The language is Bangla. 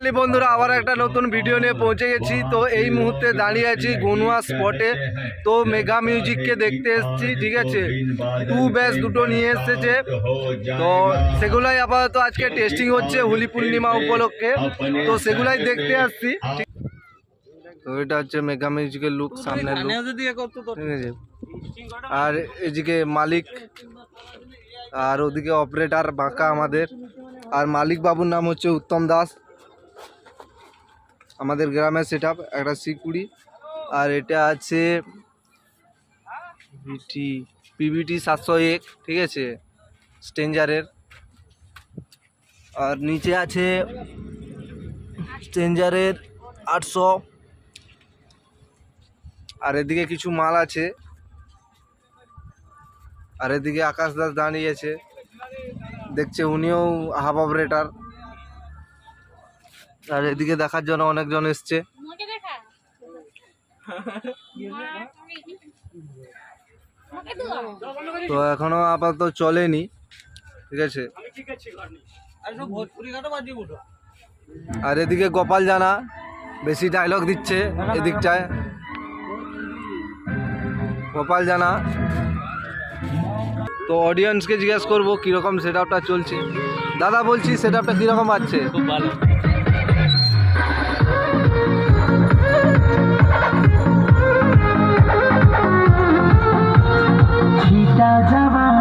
বন্ধুরা, আবার একটা নতুন ভিডিও নিয়ে পৌঁছে গেছি। তো এই মুহূর্তে দাঁড়িয়ে আছি গনুয়া স্পটে তো মেগা মিউজিককে দেখতে এসেছি, ঠিক আছে? টু ব্যাস দুটো নিয়ে এসেছে। তো সেগুলাই আপাতত আজকে টেস্টিং হচ্ছে হোলি পূর্ণিমা উপলক্ষে। তো সেগুলাই দেখতে আসছি। তো এটা হচ্ছে মেগা মিউজিকের লুক আছে? আর এদিকে মালিক, আর ওদিকে অপারেটর বাঁকা আমাদের। আর মালিক বাবুর নাম হচ্ছে উত্তম দাস। আমাদের গ্রামের সেট একটা সিকুড়ি আর এটা আছে পিভিটি পিভিটি সাতশো এক, ঠিক আছে? স্টেঞ্জারের আর নিচে আছে স্টেঞ্জারের আটশো। আর এদিকে কিছু মাল আছে। আর এদিকে আকাশ দাস দাঁড়িয়েছে দেখছে উনিও হাফ অপারেটার আর এদিকে দেখার জন্য অনেকজন এসছে। তো এখনও আপাতত চলেনি ঠিক আছে? আর এদিকে গোপাল জানা বেশি ডায়লগ দিচ্ছে এদিকটায়। গোপাল জানা। তো অডিয়েন্সকে জিজ্ঞেস করব কীরকম সেট আপটা চলছে। দাদা বলছি সেট আপটা কীরকম আছে? খুব ভালো। bye.